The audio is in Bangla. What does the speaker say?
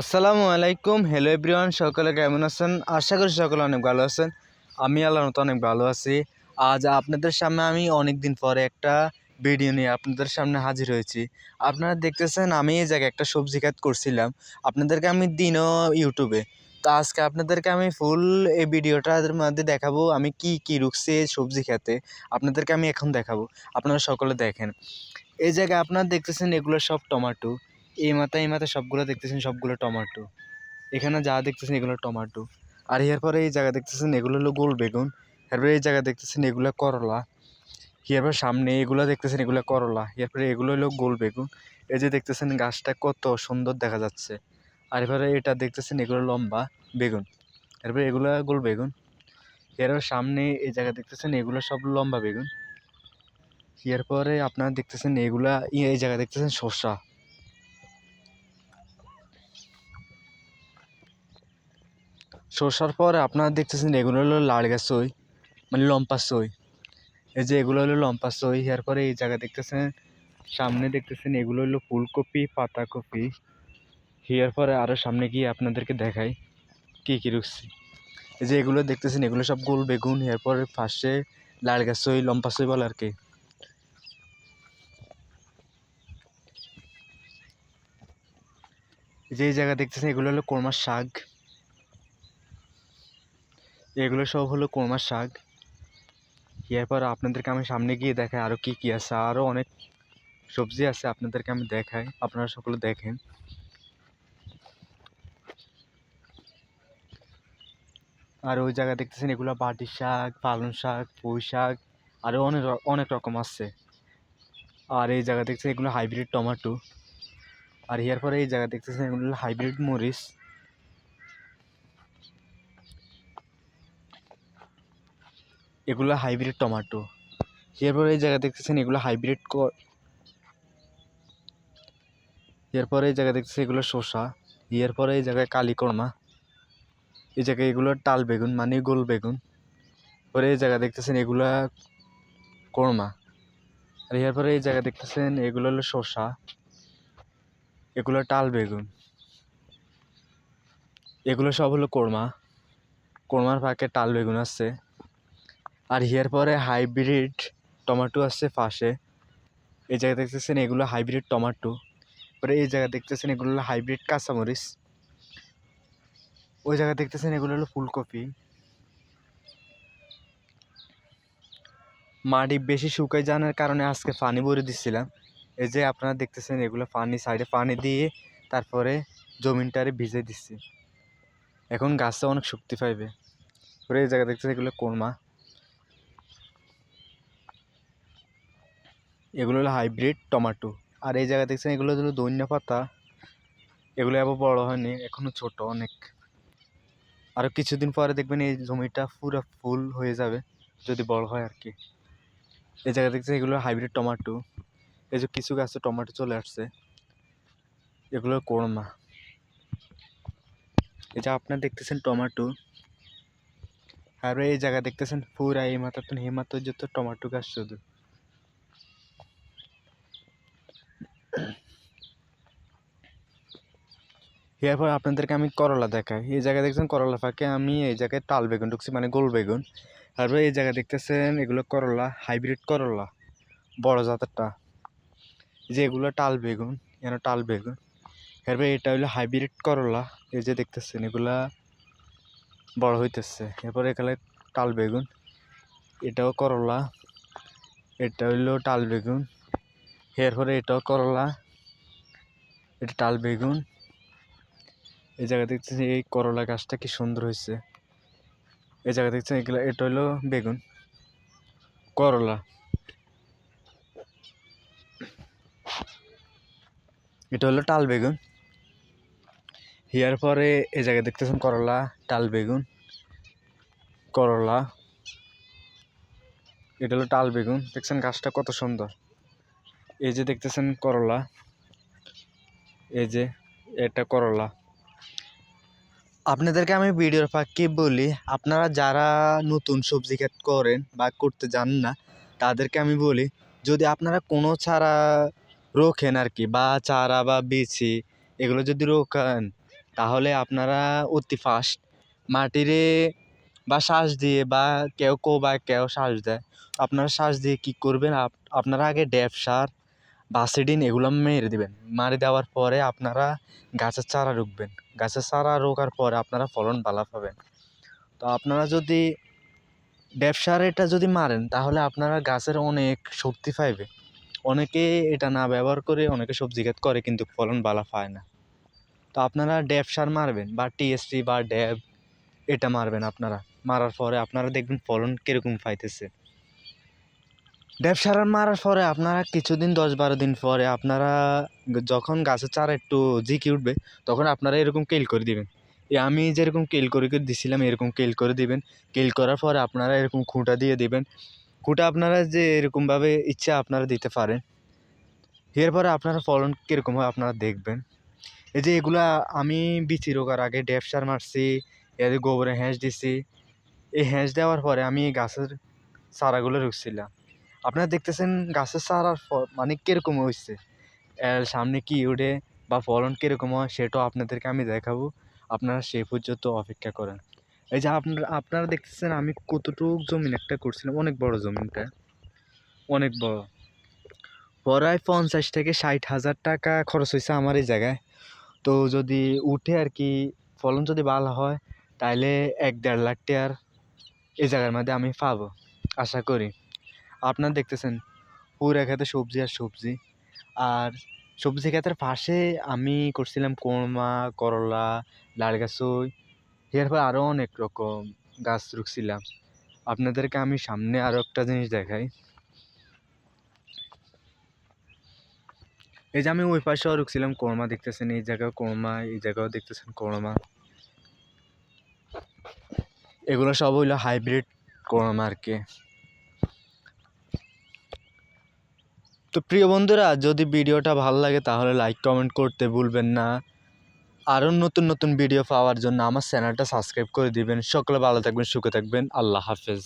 আসসালামু আলাইকুম। হ্যালো এভরিওয়ান সকলে কেমন আছেন? আশা করি সকলে অনেক ভালো আছেন। আমি আল্লাহ মতো অনেক ভালো আছি। আজ আপনাদের সামনে আমি অনেক দিন পরে একটা ভিডিও নিয়ে আপনাদের সামনে হাজির হয়েছি। আপনারা দেখতেছেন, আমি এই জায়গায় একটা সবজি খাত করছিলাম। আপনাদেরকে আমি দিনও ইউটিউবে। তো আজকে আপনাদেরকে আমি ফুল এই ভিডিওটার মধ্যে দেখাবো, আমি কি কি রুখছি সবজি খেতে। আপনাদেরকে আমি এখন দেখাবো। আপনারা সকলে দেখেন। এই জায়গায় আপনারা দেখতেছেন, এগুলো সব টমাটো এই মাথা এই মাথা সবগুলো দেখতেছেন, সবগুলো টমাটো এখানে যা দেখতেছেন এগুলো টমাটো আর এরপরে এই জায়গা দেখতেছেন এগুলো হলো গোল বেগুন। এরপরে এই জায়গা দেখতেছেন এগুলো করলা। এরপর সামনে এগুলো দেখতেছেন এগুলো করলা। এরপরে এগুলো হলো গোল বেগুন। এই যে দেখতেছেন গাছটা কত সুন্দর দেখা যাচ্ছে। আর এরপরে এটা দেখতেছেন এগুলো লম্বা বেগুন। এরপরে এগুলো গোল বেগুন। এরপর সামনে এই জায়গা দেখতেছেন এগুলো সব লম্বা বেগুন। এরপরে আপনারা দেখতেছেন এগুলা, এই জায়গা দেখতেছেন শসা। শসার পর আপনারা দেখতেছেন এগুলো হলো লাড়গা সই মানে লম্পা সই। এই যে এগুলো হলো লম্পা সই এরপরে এই জায়গা দেখতেছেন, সামনে দেখতেছেন এগুলো হলো ফুলকপি, পাতাকপি। হিয়ার পরে আরও সামনে গিয়ে আপনাদেরকে দেখাই কী কী রুখছি। এই যে এগুলো দেখতেছেন, এগুলো সব গোল বেগুন এরপর পাশে লাড়গা সই লম্পা সই বলে আর কি। যে জায়গা দেখতেছেন এগুলো হলো কোরমার শাক। এগুলো সব হলো কোরমার শাক। এরপর আপনাদেরকে আমি সামনে গিয়ে দেখাই আরও কী কী আছে। আরও অনেক সবজি আছে আপনাদেরকে আমি দেখাই। আপনারা সকলে দেখেন। আর ওই জায়গায় দেখতেছেন এগুলো বাটি শাক, পালং শাক, পুঁই শাক আরও অনেক অনেক রকম আছে। আর এই জায়গা দেখছেন এগুলো হাইব্রিড টমেটো। আর এরপরে এই জায়গা দেখতেছেন এগুলো হাইব্রিড মরিচ। এগুলো হাইব্রিড টমেটো এরপরে এই জায়গা দেখতেছেন এগুলো হাইব্রিড এরপরে এই জায়গা দেখতেছেন এগুলো শসা, এরপরে এই জায়গায় কালিকর্মা, এই জায়গায় এগুলো টাল বেগুন মানে গোল বেগুন। পরে এই জায়গা দেখতেছেন এগুলা কর্মা। আর এরপরে এই জায়গা দেখতেছেন এগুলো হলো শসা, এগুলো টাল বেগুন। এগুলো সব হলো কোরমা। কোরমার ফাঁকে টাল বেগুন আছে আর হিয়ার পরে হাইব্রিড টমেটো আছে পাশে। এই জায়গায় দেখতেছেন এগুলো হাইব্রিড টমেটো পরে এই জায়গায় দেখতেছেন এগুলো হলো হাইব্রিড কাঁচামরিচ। ওই জায়গায় দেখতেছেন এগুলো হলো ফুলকপি। মাটি বেশি শুকাই জানার কারণে আজকে পানি ভরে দিচ্ছিলাম এই যে আপনারা দেখতেছেন এগুলো পানি সাইডে পানি দিয়ে তারপরে জমিনটারে ভিজে দিচ্ছি এখন গাছটা অনেক শক্তি পাইবে। পরে এই জায়গায় দেখতেছেন এগুলো কোরমা। এগুলো হলো হাইব্রিড টমেটো। আর এই জায়গায় দেখছেন, এগুলো হলো ধনিয়া পাতা। এগুলো আবার বড় হয়নি, এখনও ছোট অনেক। আরও কিছুদিন পরে দেখবেন এই জমিটা পুরো ফুল হয়ে যাবে, যদি বড় হয় আর কি। এই জায়গায় দেখছেন, এগুলো হাইব্রিড টমেটো। এই যে কিছু গাছে টমেটো চলে আসছে, এগুলো কোরমা। এই যে আপনার দেখতেছেন টমেটো। আর এই জায়গায় দেখতেছেন পুরা এই মাথা তো, এই মাথা যত টমেটো গাছ শুধু। এরপর আপনাদেরকে আমি করলা দেখাই। এই জায়গায় দেখছেন করলা ফাঁকে আমি এই জায়গায় তাল বেগুন ঢুকছি মানে গোল বেগুন। তারপরে এই জায়গায় দেখতেছেন এগুলো করলা, হাইব্রিড করলা, বড় জাতেরটা। যে এগুলো টাল বেগুন এখানে টাল বেগুন। এরপরে এটা হলো হাইব্রিড করলা, এই যে দেখতেছেন এগুলা বড় হইতেছে। এরপরে এখানে টাল বেগুন, এটাও করলা, এটা হইল টাল বেগুন। এরপরে এটাও করলা, এটা টাল বেগুন। এই জায়গা দেখতেছি এই করলা গাছটা কি সুন্দর হয়েছে। এই জায়গা দেখছেন এগুলো, এটা হলো বেগুন। করলা। এটা হলো টাল বেগুন। হিয়ার পরে এই জায়গায় দেখতেছেন করলা, টাল বেগুন। করলা। এটা হলো টাল বেগুন। দেখছেন গাছটা কত সুন্দর। এই যে দেখতেছেন করলা। এই যে এটা করলা। আপনাদেরকে আমি ভিডিওর ফাঁকে বলি, আপনারা যারা নতুন সবজি ক্ষেত করেন বা করতে জানেন না, তাদেরকে আমি বলি, যদি আপনারা কোনো চারা রোখেন আর কি, বা চারা বা বিচি, এগুলো যদি রোখান তাহলে আপনারা অতি ফাস্ট মাটিরে বা শ্বাস দিয়ে বা কেউ কো বা কেউ শ্বাস দেয়। আপনারা শ্বাস দিয়ে কী করবেন? আপ- আপনারা আগে ড্যাপ সার বাসিডিন এগুলো মেরে দিবেন। মারি দেওয়ার পরে আপনারা গাছের চারা রুখবেন। গাছের চারা রোকার পরে আপনারা ফলন ভালো পাবেন। তো আপনারা যদি ব্যবসার এটা যদি মারেন, তাহলে আপনারা গাছের অনেক শক্তি পাইবে। অনেকে এটা না ব্যবহার করে অনেকে সবজি ক্ষেত করে, কিন্তু ফলন ভালো পায় না। তো আপনারা ড্যাব সার মারবেন বা টিএসসি বা ড্যাব এটা মারবেন আপনারা। মারার পরে আপনারা দেখবেন ফলন কীরকম পাইতেছে। ড্যাব সার মারার পরে আপনারা কিছুদিন দশ বারো দিন পরে আপনারা যখন গাছের চারা একটু জিকি উঠবে, তখন আপনারা এরকম কেল করে দিবেন। আমি যেরকম কেল করে করে দিছিলাম, এরকম কেল করে দিবেন। কেল করার পরে আপনারা এরকম খুঁটা দিয়ে দিবেন। খুঁটা আপনারা যে এরকমভাবে ইচ্ছা আপনারা দিতে পারেন। এরপরে আপনারা ফলন কীরকম হয় আপনারা দেখবেন। এই যে এগুলা আমি বিচি রোগার আগে ড্যাব সার মারছি এদের গোবরে হ্যাঁস দিছি, এই হ্যাঁস দেওয়ার পরে আমি গাছের চারাগুলো রুখছিলাম আপনারা দেখতেছেন গাছের চারার ফ- মানে কীরকম হয়েছে এর সামনে কি উঠে বা ফলন কীরকম হয় সেটাও আপনাদেরকে আমি দেখাবো। আপনারা সে পর্যন্ত অপেক্ষা করেন। এই যে আপনারা আপনারা দেখতেছেন আমি কতটুক জমিন একটা করছিলাম, অনেক বড় জমিনটা। অনেক বড়। প্রায় পঞ্চাশ থেকে ষাট হাজার টাকা খরচ হয়েছে আমার এই জায়গায়। তো যদি উঠে আর কি ফলন যদি ভালো হয় তাহলে এক দেড় লাখ টাকার এই জায়গার মধ্যে আমি পাবো, আশা করি। আপনারা দেখতেছেন পুরো খেতে সবজি আর সবজি। আর সবজি ক্ষেতের পাশে আমি করছিলাম কোরমা, করলা লাল গাছই এরপর আরও অনেক রকম গাছ রুখছিলাম। আপনাদেরকে আমি সামনে আরও একটা জিনিস দেখাই। এই যে আমি ওই পাশেও রুখছিলাম কোরমা, দেখতেছেন এই জায়গাও কোরমা, এই জায়গাও দেখতেছেন কোরমা। এগুলো সব হইল হাইব্রিড কোরমা আর কি। তো প্রিয় বন্ধুরা, যদি ভিডিওটা ভালো লাগে তাহলে লাইক কমেন্ট করতে ভুলবেন না। আরও নতুন নতুন ভিডিও পাওয়ার জন্য আমার চ্যানেলটা সাবস্ক্রাইব করে দিবেন। সকলে ভালো থাকবেন, সুখে থাকবেন। আল্লাহ হাফেজ।